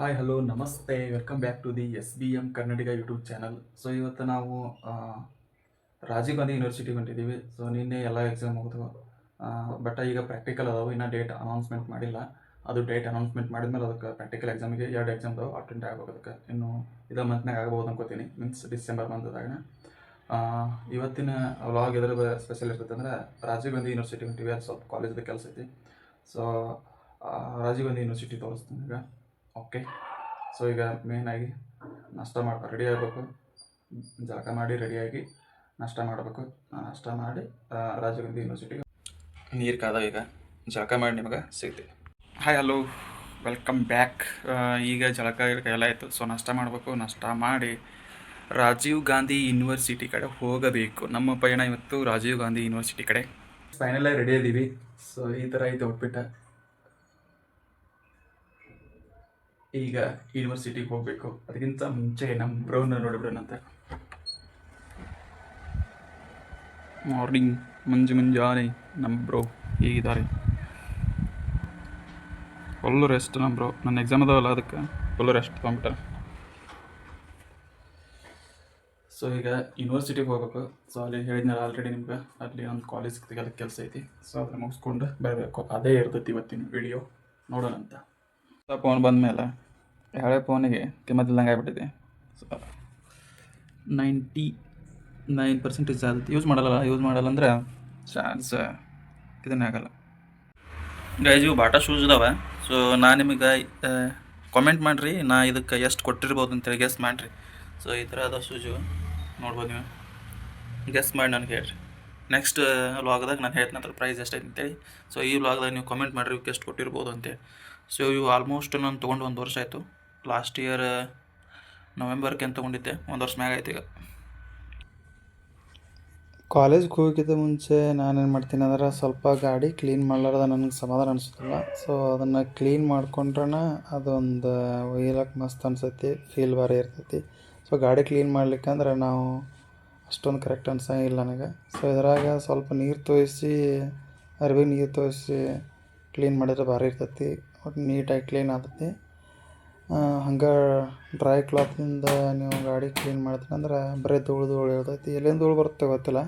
Hi hello ನಮಸ್ತೆ welcome back to the S B M Kannadiga YouTube channel so ಇವತ್ತು ನಾವು Rajiv Gandhi university ಹೊಂಟಿದ್ದೀವಿ so ನಿನ್ನೆ ಎಲ್ಲ ಎಕ್ಸಾಮ್ ಹೋಗಿದ್ವು ಬಟ್ ಈಗ ಪ್ರಾಕ್ಟಿಕಲ್ ಅದಾವೆ. ಇನ್ನೂ ಡೇಟ್ ಅನೌನ್ಸ್ಮೆಂಟ್ ಮಾಡಿಲ್ಲ. ಅದು ಡೇಟ್ ಅನೌನ್ಸ್ಮೆಂಟ್ ಮಾಡಿದ್ಮೇಲೆ ಅದಕ್ಕೆ ಪ್ರಾಕ್ಟಿಕಲ್ ಎಕ್ಸಾಮಿಗೆ ಎರಡು ಎಕ್ಸಾಮ್ ಅದಾವೆ ಅಟೆಂಡ್ ಅದಕ್ಕೆ. ಇನ್ನು ಇದೇ ಮಂತ್ನಾಗ ಆಗ್ಬೋದು ಅನ್ಕೋತೀನಿ. ಮೀನ್ಸ್ ಡಿಸೆಂಬರ್ ಮಂತ್ದಾಗ ಇವತ್ತಿನ ವ್ಲಾಗ್ ಎದ್ರ ಸ್ಪೆಷಲ್ ಇರ್ತೈತೆ ಅಂದ್ರೆ ರಾಜೀವ್ ಗಾಂಧಿ ಯೂನಿವರ್ಸಿಟಿ ಹೊಂಟಿವಿ ಅದು ಸ್ವಲ್ಪ ಕಾಲೇಜ್ದು ಕೆಲಸ ಐತಿ. ಸೊ ರಾಜೀವ್ ಗಾಂಧಿ ಯೂನಿವರ್ಸಿಟಿ ತೋರಿಸ್ತೀನಿ ಈಗ. ಓಕೆ ಸೊ ಈಗ ಮೇಯ್ನಾಗಿ ನಾಷ್ಟ ಮಾಡಿ ರೆಡಿ ಆಗಬೇಕು. ಜಳಕ ಮಾಡಿ ರೆಡಿಯಾಗಿ ನಾಷ್ಟ ಮಾಡಬೇಕು. ನಾಷ್ಟ ಮಾಡಿ ರಾಜೀವ್ ಗಾಂಧಿ ಯೂನಿವರ್ಸಿಟಿಗೆ ನೀರು ಕಾದ ಈಗ. ಜಳಕ ಮಾಡಿ ನಿಮಗೆ ಸಿಗ್ತೀವಿ ಹಾಯ್ ಹಲೋ ವೆಲ್ಕಮ್ ಬ್ಯಾಕ್ ಈಗ ಜಳಕ ಎಲ್ಲ ಆಯಿತು. ಸೊ ನಾಷ್ಟ ಮಾಡಬೇಕು. ನಷ್ಟ ಮಾಡಿ ರಾಜೀವ್ ಗಾಂಧಿ ಯೂನಿವರ್ಸಿಟಿ ಕಡೆ ಹೋಗಬೇಕು. ನಮ್ಮ ಪಯಣ ಇವತ್ತು ರಾಜೀವ್ ಗಾಂಧಿ ಯೂನಿವರ್ಸಿಟಿ ಕಡೆ. ಫೈನಲಾಗಿ ರೆಡಿ ಅದೀವಿ ಸೊ ಈ ಥರ ಐತೆ ಔಟ್ಫಿಟ್ಟ ಈಗ ಯೂನಿವರ್ಸಿಟಿಗೆ ಹೋಗಬೇಕು. ಅದಕ್ಕಿಂತ ಮುಂಚೆ ನಮ್ಮ ಬ್ರೌನ ನೋಡಿಬಿಡೋಣ ಅಂತ ಮಾರ್ನಿಂಗ್ ಮುಂಜು ಮುಂಜಾನೆ ನಮ್ಮ ಬ್ರೋ ಹೀಗಿದ್ದಾರೆ? ಫುಲ್ಲು ರೆಸ್ಟ್ ನಮ್ಮ ಬ್ರೋ ನನ್ನ ಎಕ್ಸಾಮ್ ಅದಾವಲ್ಲ ಅದಕ್ಕೆ ಫುಲ್ಲು ರೆಸ್ಟ್ ತೊಗೊಂಬಿಟ್ಟ ಸೊ ಈಗ ಯೂನಿವರ್ಸಿಟಿಗೆ ಹೋಗ್ಬೇಕು. ಸೊ ಅಲ್ಲಿ ಹೇಳಿದ್ನಲ್ಲ ಆಲ್ರೆಡಿ ನಿಮ್ಗೆ. ಅಲ್ಲಿ ಒಂದು ಕಾಲೇಜ್ ತೆಗೆಲ್ಲ ಕೆಲಸ ಐತಿ. ಸೊ ಅದನ್ನ ಮುಗಿಸ್ಕೊಂಡು ಬರಬೇಕು. ಅದೇ ಇರ್ತೈತಿ ಇವತ್ತಿನ ವಿಡಿಯೋ ನೋಡೋಣ ಅಂತ ಸೊ ಫೋನ್ ಬಂದಮೇಲೆ ಹಳೆ ಫೋನಿಗೆ ಕಿಮ್ಮತ್ತಿಲ್ದಂಗೆ ಆಗಿಬಿಟ್ಟಿದೆ. ಸೊ ನೈಂಟಿ ನೈನ್ ಪರ್ಸೆಂಟೇಜ್ ಆಗುತ್ತೆ ಯೂಸ್ ಮಾಡಲ್ಲ ಯೂಸ್ ಮಾಡಲ್ಲ ಅಂದ್ರೆ ಚಾನ್ಸ್ ಇದನ್ನೇ ಆಗಲ್ಲ. ಗೈಸ್ ಇವು ಬಾಟಾ ಶೂಸ್ ಇದಾವೆ. ಸೊ ನಾನು ನಿಮಗೆ ಕಾಮೆಂಟ್ ಮಾಡಿರಿ. ನಾ ಇದಕ್ಕೆ ಎಷ್ಟು ಕೊಟ್ಟಿರ್ಬೋದು ಅಂತೇಳಿ ಗೆಸ್ ಮಾಡಿರಿ. ಸೊ ಈ ಥರ ಅದ ಶೂಸು ನೋಡ್ಬೋದು ನೀವು. ಗೆಸ್ ಮಾಡಿ ನನಗೆ ಹೇಳಿರಿ. ನೆಕ್ಸ್ಟ್ ವ್ಲಾಗ್ದಾಗ ನಾನು ಹೇಳ್ತೀನಿ ಅದ್ರ ಪ್ರೈಸ್ ಎಷ್ಟೈತೆ ಅಂತೇಳಿ ಸೊ ಈ ವ್ಲಾಗ್ದಾಗ ನೀವು ಕಮೆಂಟ್ ಮಾಡಿರಿ ಇವಕ್ಕೆ ಎಷ್ಟು ಕೊಟ್ಟಿರ್ಬೋದು ಅಂತೇಳಿ ಸೊ ಇವು ಆಲ್ಮೋಸ್ಟ್ ನಾನು ತೊಗೊಂಡು ಒಂದು ವರ್ಷ ಆಯಿತು. ಲಾಸ್ಟ್ ಇಯರ್ ನವೆಂಬರ್ಗೆ ಅಂತ ತೊಗೊಂಡಿದ್ದೆ. ಒಂದು ವರ್ಷ ಮ್ಯಾಗ ಆಯ್ತು ಈಗ. ಕಾಲೇಜ್ಗೆ ಹೋಗಿದ್ದ ಮುಂಚೆ ನಾನೇನು ಮಾಡ್ತೀನಿ ಅಂದ್ರೆ ಸ್ವಲ್ಪ ಗಾಡಿ ಕ್ಲೀನ್ ಮಾಡ್ಲಾರ್ದ ನನಗೆ ಸಮಾಧಾನ ಅನಿಸುತ್ತಿಲ್ಲ. ಸೊ ಅದನ್ನು ಕ್ಲೀನ್ ಮಾಡ್ಕೊಂಡ್ರೆ ಅದೊಂದು ಒಯ್ಯಲಕ್ಕೆ ಮಸ್ತ್ ಅನಿಸೈತಿ ಫೀಲ್ ಭಾರಿ ಇರ್ತೈತಿ. ಸೊ ಗಾಡಿ ಕ್ಲೀನ್ ಮಾಡ್ಲಿಕ್ಕಂದ್ರೆ ನಾವು ಅಷ್ಟೊಂದು ಕರೆಕ್ಟ್ ಅನ್ಸಂಗಿಲ್ಲ ನನಗೆ. ಸೊ ಇದ್ರಾಗ ಸ್ವಲ್ಪ ನೀರು ತೋಯಿಸಿ, ಅರ್ವಿ ನೀರು ತೋಯಿಸಿ ಕ್ಲೀನ್ ಮಾಡಿದ್ರೆ ಭಾರಿ ಇರ್ತೈತಿ. ಒಟ್ಟು ನೀಟಾಗಿ ಕ್ಲೀನ್ ಆಗುತ್ತೆ. ಹಂಗೆ ಡ್ರೈ ಕ್ಲಾತಿಂದ ನೀವು ಗಾಡಿ ಕ್ಲೀನ್ ಮಾಡ್ತೀನಿ ಅಂದ್ರೆ ಬರೀ ಧೂಳು ಧೂಳು ಇರ್ತೈತಿ. ಎಲ್ಲಿಂದ ಧೂಳು ಬರುತ್ತೆ ಗೊತ್ತಿಲ್ಲ.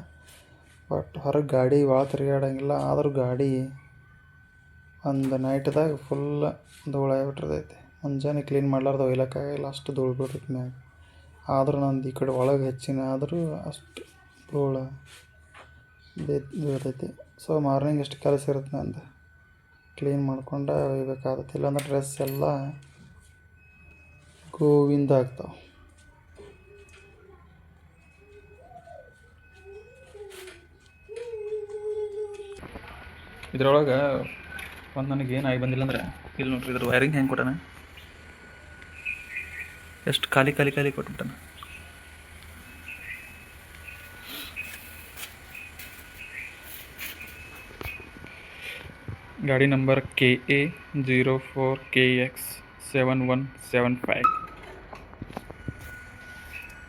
ಬಟ್ ಹೊರಗೆ ಗಾಡಿ ಭಾಳ ತಿರುಗಾಡಂಗಿಲ್ಲ. ಆದರೂ ಗಾಡಿ ಒಂದು ನೈಟ್ದಾಗ ಫುಲ್ ಧೂಳು ಆಗಿಬಿಟ್ಟಿರ್ತೈತಿ ಮುಂಜಾನೆ ಕ್ಲೀನ್ ಮಾಡ್ಲಾರ್ದು ಒಯ್ಲಕ್ಕಾಗಿಲ್ಲ ಅಷ್ಟು ಧೂಳು ಬಿಡ್ತೈತಿ ಮ್ಯಾಗ. ಆದರೂ ನಂದು ಈ ಕಡೆ ಒಳಗೆ ಹೆಚ್ಚಿನ ಆದರೂ ಅಷ್ಟು ಧೂಳು ಬೀಳ್- ಬೀಳ್ತೈತಿ. ಸೊ ಮಾರ್ನಿಂಗ್ ಎಷ್ಟು ಕೆಲಸ ಇರುತ್ತೆ ನಂದು? ಕ್ಲೀನ್ ಮಾಡ್ಕೊಂಡು ಒಯ್ಬೇಕಾಗತ್ತೆ ಇಲ್ಲಾಂದ್ರೆ ಡ್ರೆಸ್ ಎಲ್ಲ ಗೋವಿಂದ ಆಗ್ತಾವೆ. ಇದ್ರೊಳಗೆ ಒಂದು ನನಗೆ ಏನು ಆಗಿ ಬಂದಿಲ್ಲ ಅಂದ್ರೆ, ಇಲ್ಲಿ ನೋಡ್ರಿ ಇದ್ರ ವೈರಿಂಗ್ ಹೆಂಗೆ ಕೊಟ್ಟಾನೆ? ಎಷ್ಟು ಖಾಲಿ ಖಾಲಿ ಖಾಲಿ ಕೊಟ್ಬಿಟ್ಟಾನ? ಗಾಡಿ number K A zero four K X seven one seven five.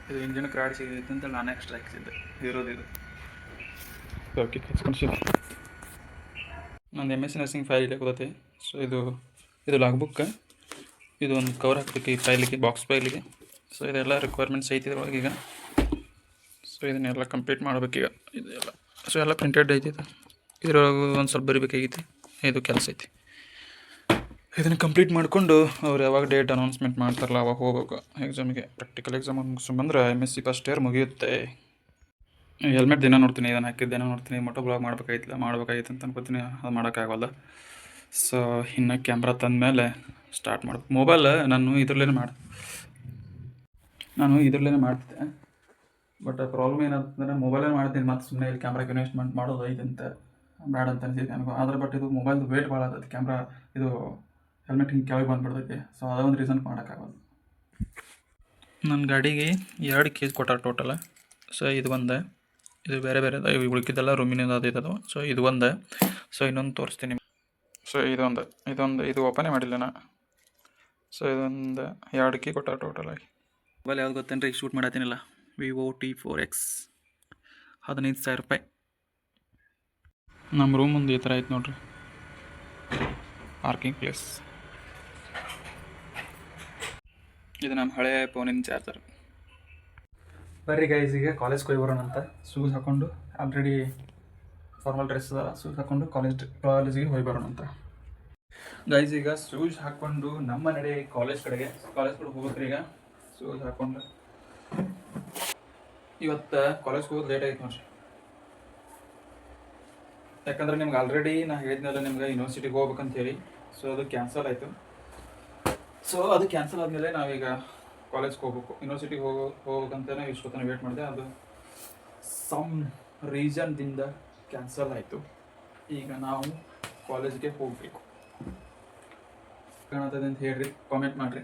ಇದು ಇಂಜಿನ್ ಕ್ರಾಡ್ ಸಿಗೈತೆ ಅಂತ ನಾನು ಎಕ್ಸ್ಟ್ರಾ ಹಾಕ್ಸಿದ್ದೆ. ಇರೋದಿದು ಓಕೆ ಕಚ್ಕೊಂಡು ನಂದು ಎಂ ಎಸ್ ನರ್ಸಿಂಗ್ ಫೈಲ್ ಇಲ್ಲಿ ಕೊಡತ್ತೆ ಸೊ ಇದು ಇದು ಲಾಗ್ ಬುಕ್ ಇದು ಒಂದು ಕವರ್ ಹಾಕ್ಬೇಕು ಈ ಫೈಲಿಗೆ ಬಾಕ್ಸ್ ಫೈಲಿಗೆ ಸೊ ಇದೆಲ್ಲ ರಿಕ್ವೈರ್ಮೆಂಟ್ಸ್ ಐತಿ ಇದ್ರೊಳಗೆ ಈಗ. ಸೊ ಇದನ್ನೆಲ್ಲ ಕಂಪ್ಲೀಟ್ ಮಾಡ್ಬೇಕೀಗ. ಇದೆಲ್ಲ. ಸೊ ಎಲ್ಲ ಪ್ರಿಂಟೆಡ್ ಐತಿ ಇದು. ಇದ್ರೊಳಗೆ ಒಂದು ಸ್ವಲ್ಪ ಬರಿಬೇಕಾಗೈತಿ ಇದು ಕೆಲಸ ಐತಿ. ಇದನ್ನು ಕಂಪ್ಲೀಟ್ ಮಾಡಿಕೊಂಡು ಅವ್ರು ಯಾವಾಗ ಡೇಟ್ ಅನೌನ್ಸ್ಮೆಂಟ್ ಮಾಡ್ತಾರಲ್ಲ ಅವಾಗ ಹೋಗ್ಬೇಕು ಎಕ್ಸಾಮಿಗೆ practical exam ಮುಗಿಸ್ಕೊಂಬಂದ್ರೆ M S C first year ಮುಗಿಯುತ್ತೆ. ಹೆಲ್ಮೆಟ್ ದಿನ ನೋಡ್ತೀನಿ, ಇದನ್ನು ಹಾಕಿದ್ದು ದಿನ ನೋಡ್ತೀನಿ ಮೊಟೋ ಬ್ಲಾಗ್ ಮಾಡ್ಬೇಕಾಗಿತ್ತಿಲ್ಲ ಮಾಡ್ಬೇಕಾಗಿತ್ತು ಅಂತ ಅನ್ಕೋತೀನಿ, ಅದು ಮಾಡೋಕ್ಕಾಗಲ್ಲ ಸೊ ಇನ್ನು ಕ್ಯಾಮ್ರಾ ತಂದಮೇಲೆ ಸ್ಟಾರ್ಟ್ ಮಾಡ್ಬೇಕು ಮೊಬೈಲ್ ನಾನು ಇದ್ರಲ್ಲೇ ಮಾಡಿ, ನಾನು ಇದ್ರಲ್ಲೇ ಮಾಡ್ತಿದ್ದೆ. ಬಟ್ ಪ್ರಾಬ್ಲಮ್ ಏನಂತಂದರೆ ಮೊಬೈಲೇ ಮಾಡ್ತೀನಿ, ಮತ್ತು ಸುಮ್ಮನೆ ಇಲ್ಲಿ ಕ್ಯಾಮ್ರಾಗೆ ಇನ್ವೆಸ್ಟ್ಮೆಂಟ್ ಮಾಡೋದು ಐದಂತೆ ಬೇಡ ಅಂತ ಅನಿಸಿದೆ ನನಗೂ ಆದರೆ ಬಟ್ ಇದು ಮೊಬೈಲ್ದು ವೇಟ್ ಭಾಳ ಆಗ್ತೈತೆ ಕ್ಯಾಮ್ರಾ ಇದು ಹೆಲ್ಮೆಟ್ ಹಿಂಗೆ ಕೆಳಗೆ ಬಂದ್ಬಿಡ್ತೈತಿ. ಸೊ ಅದೊಂದು ರೀಸನ್ ಮಾಡೋಕ್ಕಾಗಲ್ಲ. ನನ್ನ ಗಾಡಿಗೆ ಎರಡು ಕೇಸ್ ಕೊಟ್ಟಾರ ಟೋಟಲ್ ಸೊ ಇದು ಒಂದು. ಇದು ಬೇರೆ ಬೇರೆ ಉಳ್ಕಿದ್ದೆಲ್ಲ ರೂಮಿನಿಂದ ಅದು ಇದ್ದದು ಸೊ ಇದು ಒಂದು. ಸೊ ಇನ್ನೊಂದು ತೋರಿಸ್ತೀನಿ ಸೊ ಇದೊಂದು ಇದೊಂದು ಇದು ಓಪನೇ ಮಾಡಿಲ್ಲ ನಾ. ಸೊ ಇದೊಂದು ಎರಡು ಕೀ ಕೊಟ್ಟಾರ ಟೋಟಲ್ ಆಗಿ. ಮೊಬೈಲ್ ಯಾವ್ದು ಗೊತ್ತೇನ್ರಿ? ರೀ ಶೂಟ್ ಮಾಡತ್ತೀನಿಲ್ಲ. ವಿವೋ ಟಿ ಫೋರ್ ಎಕ್ಸ್ ಹದಿನೈದು ಸಾವಿರ ರೂಪಾಯಿ. ನಮ್ಮ ರೂಮ್ ಮುಂದೆ ಈ ಥರ ಐತೆ ನೋಡ್ರಿ. ಪಾರ್ಕಿಂಗ್ ಪ್ಲೇಸ್ ಇದು ನಮ್ಮ ಹಳೆಯ ಫೋನಿನ ಚಾರ್ಜರ್ ಬರ್ರಿ ಗೈಸ್ ಈಗ ಕಾಲೇಜ್ಗೆ ಹೋಗಿ ಬರೋಣ ಅಂತ. ಶೂಸ್ ಹಾಕೊಂಡು ಆಲ್ರೆಡಿ ಫಾರ್ಮಲ್ ಡ್ರೆಸ್ ಅದ ಶೂಸ್ ಹಾಕೊಂಡು ಕಾಲೇಜ್ ಕಾಲೇಜಿಗೆ ಹೋಗಿ ಬರೋಣ ಅಂತ. ಗೈಸ್ ಈಗ ಶೂಸ್ ಹಾಕೊಂಡು ನಮ್ಮ ನಡೆ ಕಾಲೇಜ್ ಕಡೆಗೆ ಕಾಲೇಜ್ ಕಡೆ ಹೋಗ್ಬೇಕ್ರಿ ಈಗ. ಶೂಸ್ ಹಾಕೊಂಡು. ಇವತ್ತು ಕಾಲೇಜ್ ಹೋಗೋದು ಲೇಟ್ ಆಯ್ತು ನೋಡ್ರಿ. ಯಾಕಂದ್ರೆ ನಿಮ್ಗೆ ಆಲ್ರೆಡಿ ನಾ ಹೇಳಿದ್ನಲ್ಲ ನಿಮ್ಗೆ ಯೂನಿವರ್ಸಿಟಿಗೆ ಹೋಗ್ಬೇಕಂತ ಹೇಳಿ. ಸೊ ಅದು ಕ್ಯಾನ್ಸಲ್ ಆಯಿತು. ಸೊ ಅದು ಕ್ಯಾನ್ಸಲ್ ಆದಮೇಲೆ ನಾವೀಗ ಕಾಲೇಜ್ಗೆ ಹೋಗ್ಬೇಕು. ಯೂನಿವರ್ಸಿಟಿಗೆ ಹೋಗೋ ನಾವು ಇಷ್ಟೊತ್ತನ ವೇಟ್ ಮಾಡಿದೆ. ಅದು ಸಮ್ ರೀಸನ್ದಿಂದ ಕ್ಯಾನ್ಸಲ್ ಆಯಿತು. ಈಗ ನಾವು ಕಾಲೇಜ್ಗೆ ಹೋಗಬೇಕು. ಕಾಣತದೆ ಅಂತ ಹೇಳ್ರಿ ಕಾಮೆಂಟ್ ಮಾಡಿರಿ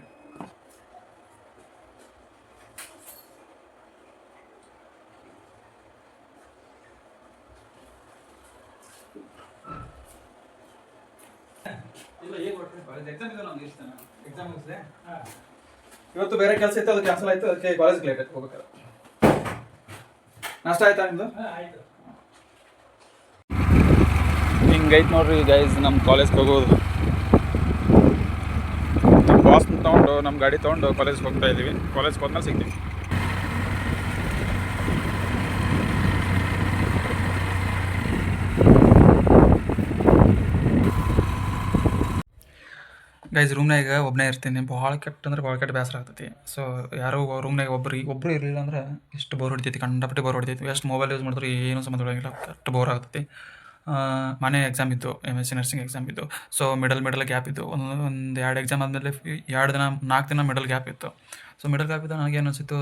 ಇಲ್ಲ ಈಗ ಹೊರಟ್ರಿ ಕಾಲೇಜ್ ಎಕ್ಸಾಮ್ ಇದೆ ನಮ್ಗೆ ಇಷ್ಟ ಎಕ್ಸಾಮ್ ಮುಗಿಸಿದೆ ಇವತ್ತು ಬೇರೆ ಕೆಲಸ ಇತ್ತು ಅದು ಕ್ಯಾನ್ಸಲ್ ಆಯ್ತು ಅದಕ್ಕೆ ಕಾಲೇಜ್ ಲೇಟ್ ಆಯ್ತು ಹೋಗ್ಬೇಕಾದ್ರೆ ನಾಷ್ಟ ಆಯ್ತಾ ನಿಮ್ದು? ಹಿಂಗೈತೆ ನೋಡ್ರಿ ಗೈಸ್ ನಮ್ಮ ಕಾಲೇಜ್ಗೆ ಹೋಗೋದು. ನಮ್ಮ ಬಾಸ್ ತೊಗೊಂಡು ನಮ್ಮ ಗಾಡಿ ತೊಗೊಂಡು ಕಾಲೇಜ್ಗೆ ಹೋಗ್ತಾ ಇದ್ದೀವಿ. ಕಾಲೇಜ್ಗೆ ಹೋದ್ಮೇಲೆ ಸಿಗ್ತೀವಿ ಗೈಸ್ ರೂಮ್ನಾಗ ಒಬ್ಬನೇ ಇರ್ತೀನಿ. ಭಾಳ ಕೆಟ್ಟ ಅಂದ್ರೆ ಭಾಳ ಕೆಟ್ಟ ಬೇಸರ ಆಗ್ತೈತಿ. ಸೊ ಯಾರೋ ರೂಮ್ನಾಗ ಒಬ್ಬರು ಒಬ್ಬರು ಇರಲಿಲ್ಲ ಅಂದ್ರೆ ಎಷ್ಟು ಬೋರ್ ಹೊಡಿತೈತಿ, ಕಂಡಪಟ್ಟೆ ಬೋರ್ ಹೊಡಿತೈತಿ. ಎಷ್ಟು ಮೊಬೈಲ್ ಯೂಸ್ ಮಾಡಿದ್ರು ಏನೂ ಸಂಬಂಧ ಇರೋಂಗಿಲ್ಲ ಕೆಟ್ಟ ಬೋರ್ ಆಗ್ತೈತಿ. ಮನೆ ಎಕ್ಸಾಮ್ ಇತ್ತು M S C nursing exam ಇತ್ತು. ಸೊ ಮಿಡಲ್ ಮಿಡಲ್ ಗ್ಯಾಪ್ ಇತ್ತು. ಒಂದು ಒಂದು ಎರಡು ಎಕ್ಸಾಮ್ ಆದಮೇಲೆ ಎರಡು ದಿನ, ನಾಲ್ಕು ದಿನ ಮಿಡಲ್ ಗ್ಯಾಪ್ ಇತ್ತು. ಸೊ ಮಿಡಲ್ ಗ್ಯಾಪ್ ಇತ್ತು ನನಗೆ ಏನು ಅನಿಸಿತ್ತು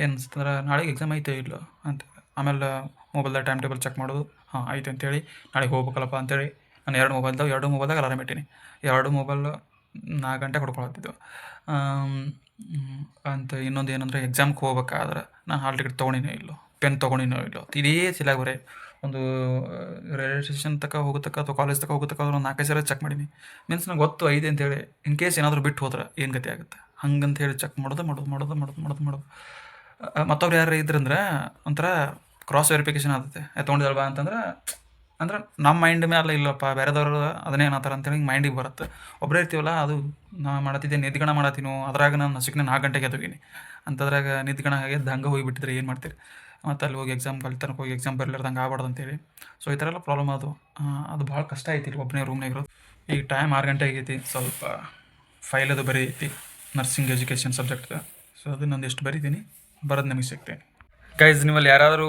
ಏನು ಅನಿಸ್ತಂದ್ರೆ ನಾಳೆಗೆ ಎಕ್ಸಾಮ್ ಐತೆ ಇಲ್ಲ ಅಂತ. ಆಮೇಲೆ ಮೊಬೈಲ್ದಾಗ ಟೈಮ್ ಟೇಬಲ್ ಚೆಕ್ ಮಾಡೋದು. ಹಾಂ ಆಯ್ತು ಅಂತೇಳಿ ನಾಳೆಗೆ ಹೋಗ್ಬೇಕಲ್ಲಪ್ಪ ಅಂತೇಳಿ ನಾನು ಎರಡು ಮೊಬೈಲ್ದಾಗ ಎರಡು ಮೊಬೈಲ್ದಾಗ ಅಲಾರಾಮ್ ಇಟ್ಟೀನಿ. ಎರಡು ಮೊಬೈಲ್ ನಾಲ್ಕು ಗಂಟೆ ಕೊಡ್ಕೊಳತ್ತಿದ್ದು ಅಂತ ಇನ್ನೊಂದು ಏನಂದರೆ ಎಕ್ಸಾಮ್ಗೆ ಹೋಗ್ಬೇಕಾದ್ರೆ ನಾನು ಹಾಲ್ ಟಿಕೆಟ್ ತೊಗೊಂಡಿನೋ ಇಲ್ಲೋ ಪೆನ್ ತೊಗೊಂಡಿನೋ ಇಲ್ಲೋ, ಇದೇ ಸಿಲಾಗ ಬರೀ. ಒಂದು ರೈಲ್ವೆ ಸ್ಟೇಷನ್ ತನಕ ಹೋಗೋತಕ್ಕ ಅಥವಾ ಕಾಲೇಜ್ ತಕ ಹೋಗೋತಕ್ಕ ಒಂದು ನಾಲ್ಕೈದು ಸಲ ಚೆಕ್ ಮಾಡೀನಿ. ಮೀನ್ಸ್ ನಂಗೆ ಗೊತ್ತು ಐದೆ ಅಂತೇಳಿ ಇನ್ ಕೇಸ್ ಏನಾದರೂ ಬಿಟ್ಟು ಹೋದ್ರೆ ಏನು ಗತಿ ಆಗುತ್ತೆ? ಹಂಗಂತ ಹೇಳಿ ಚೆಕ್ ಮಾಡೋದು ಮಾಡೋದು ಮಾಡೋದು ಮಾಡೋದು ಮಾಡೋದು ಮಾಡೋದು. ಮತ್ತೊಬ್ರು ಯಾರು ಇದ್ರಂದ್ರೆ ಒಂಥರ ಕ್ರಾಸ್ ವೆರಿಫಿಕೇಷನ್ ಆಗುತ್ತೆ. ತೊಗೊಂಡಿದಲ್ವಾ ಅಂತಂದ್ರೆ ಅಂದ್ರೆ ನಮ್ಮ ಮೈಂಡ್ ಮೇಲೆ ಇಲ್ಲಪ್ಪ, ಬೇರೆದವ್ರ ಅದನ್ನೇ ಅಂತೇಳಿ ಹಿಂಗೆ ಮೈಂಡಿಗೆ ಬರುತ್ತೆ. ಒಬ್ಬರೇ ಇರ್ತೀವಲ್ಲ, ಅದು ನಾ ಮಾಡತ್ತಿದ್ದೆ ನಿದ್ಗಣ ಮಾಡತ್ತೀನೋ ಅದ್ರಾಗ ನಾನು ನಸುಕಿನ ನಾಲ್ಕು ಗಂಟೆಗೆ ಎದ್ದೋಗೀನಿ ಅಂತದ್ರಾಗ ನಿದ್ಗಣ ಆಗಿದ್ದು ಹಂಗೆ ಹೋಗಿಬಿಟ್ಟಿದ್ರೆ ಏನು ಮಾಡ್ತೀರಿ? ಮತ್ತು ಅಲ್ಲಿ ಹೋಗಿ ಎಕ್ಸಾಮ್ ತನಕ ಹೋಗಿ ಎಕ್ಸಾಮ್ ಬರ್ಲಾರ್ದಂಗೆ ಆಗ್ಬಾರ್ದು ಅಂತೇಳಿ. ಸೊ ಈ ಥರ ಎಲ್ಲ ಪ್ರಾಬ್ಲಮ್ ಅದು. ಅದು ಭಾಳ ಕಷ್ಟ ಐತಿ ಇಲ್ಲಿ ಒಬ್ಬನೇ ರೂಮ್ನಾಗ ಇರೋದು. ಈಗ ಟೈಮ್ ಆರು ಗಂಟೆ ಆಗೈತಿ, ಸ್ವಲ್ಪ ಫೈಲ್ ಅದು ಬರೀ ಐತಿ ನರ್ಸಿಂಗ್ ಎಜುಕೇಷನ್ ಸಬ್ಜೆಕ್ಟ್ ಸೊ ಅದು ನಂದು ಎಷ್ಟು ಬರೀತೀನಿ, ಬರೋದು ನಿಮಗೆ ಸಿಗ್ತೇನೆ. ಗೈಸ್ ನಿಮ್ಮಲ್ಲಿ ಯಾರಾದರೂ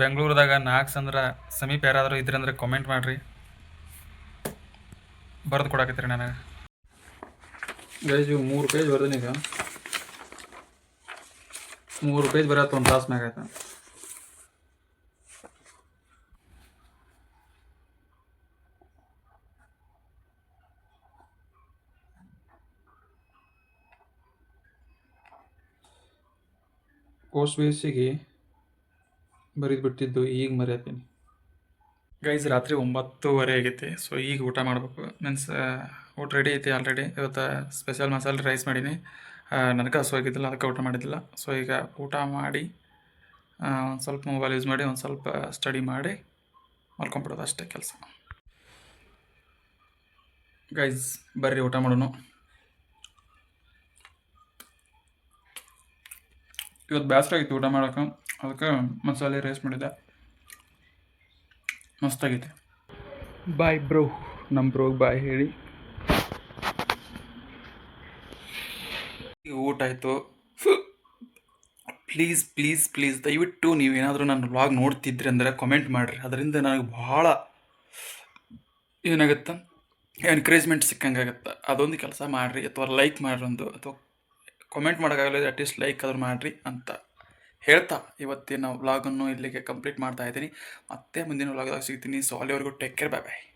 ಬೆಂಗಳೂರದಾಗ ನಾಲ್ಕು ಅಂದ್ರೆ ಸಮೀಪ ಯಾರಾದರೂ ಇದ್ರಂದ್ರೆ ಕಾಮೆಂಟ್ ಮಾಡಿರಿ. ಬರೆದು ಕೊಡಾಕತ್ತೀರಿ ನನಗೆ. ಗೈಸ್ ಇವು ಮೂರು ಪೇಜ್ ಬರ್ದೀನಿ ಈಗ. ಮೂರು ಪೇಜ್ ಬರತ್ತ ಒಂದು ತಾಸು ಮ್ಯಾಗ ಆಯ್ತು. ಕೋರ್ಸ್ ಬೇಸಿಗೆ ಬರೀದು ಬಿಟ್ಟಿದ್ದು ಈಗ ಮರೆಯತ್ತೀನಿ. ಗೈಸ್ ರಾತ್ರಿ ಒಂಬತ್ತುವರೆ ಆಗೈತಿ. ಸೊ ಈಗ ಊಟ ಮಾಡಬೇಕು. ಮೀನ್ಸ್ ಊಟ ರೆಡಿ ಐತಿ ಆಲ್ರೆಡಿ ಇವತ್ತು ಸ್ಪೆಷಲ್ ಮಸಾಲೆ ರೈಸ್ ಮಾಡೀನಿ. ನನಗೆ ಹಸು ಆಗಿದ್ದಿಲ್ಲ, ಅದಕ್ಕೆ ಊಟ ಮಾಡಿದ್ದಿಲ್ಲ. ಸೊ ಈಗ ಊಟ ಮಾಡಿ ಒಂದು ಸ್ವಲ್ಪ ಮೊಬೈಲ್ ಯೂಸ್ ಮಾಡಿ, ಒಂದು ಸ್ವಲ್ಪ ಸ್ಟಡಿ ಮಾಡಿ ಮಲ್ಕೊಂಬಿಡೋದು ಅಷ್ಟೇ ಕೆಲಸ. ಗೈಸ್ ಬರ್ರಿ ಊಟ ಮಾಡೋಣ. ಇವತ್ತು ಬೇಸರ ಆಗಿತ್ತು ಊಟ ಮಾಡೋಕೆ. ಅದಕ್ಕೆ ಮಸಾಲೆ ರೈಸ್ ಮಾಡಿದೆ ಮಸ್ತಾಗೈತೆ. ಬಾಯ್ ಬ್ರೋ ನಮ್ಮ ಬ್ರೋ ಬಾಯ್ ಹೇಳಿ. ಊಟ ಆಯಿತು. ಪ್ಲೀಸ್ ಪ್ಲೀಸ್ ಪ್ಲೀಸ್ ದಯವಿಟ್ಟು ನೀವೇನಾದರೂ ನನ್ನ ವ್ಲಾಗ್ ನೋಡ್ತಿದ್ರಿ ಅಂದರೆ ಕಮೆಂಟ್ ಮಾಡಿರಿ. ಅದರಿಂದ ನನಗೆ ಭಾಳ ಏನಾಗುತ್ತೆ? ಎನ್ಕರೇಜ್ಮೆಂಟ್ ಸಿಕ್ಕಂಗಾಗತ್ತೆ. ಅದೊಂದು ಕೆಲಸ ಮಾಡಿರಿ. ಅಥವಾ ಲೈಕ್ ಮಾಡ್ರಿ ಒಂದು. ಅಥವಾ ಕಮೆಂಟ್ ಮಾಡೋಕ್ಕಾಗಲ್ಲ ಅಟ್ಲೀಸ್ಟ್ ಲೈಕ್ ಆದರೂ ಮಾಡಿರಿ ಅಂತ. ಹೇಳ್ತಾ ಇವತ್ತಿನ ವ್ಲಾಗನ್ನು ಇಲ್ಲಿಗೆ ಕಂಪ್ಲೀಟ್ ಮಾಡ್ತಾ ಇದ್ದೀನಿ. ಮತ್ತೆ ಮುಂದಿನ ವ್ಲಾಗ್ದಾಗ ಸಿಗ್ತೀನಿ. ಸೊ ಅಲ್ಲಿವರೆಗೂ ಟೇಕ್ ಕೇರ್ ಬಾಯ್ ಬಾಯ್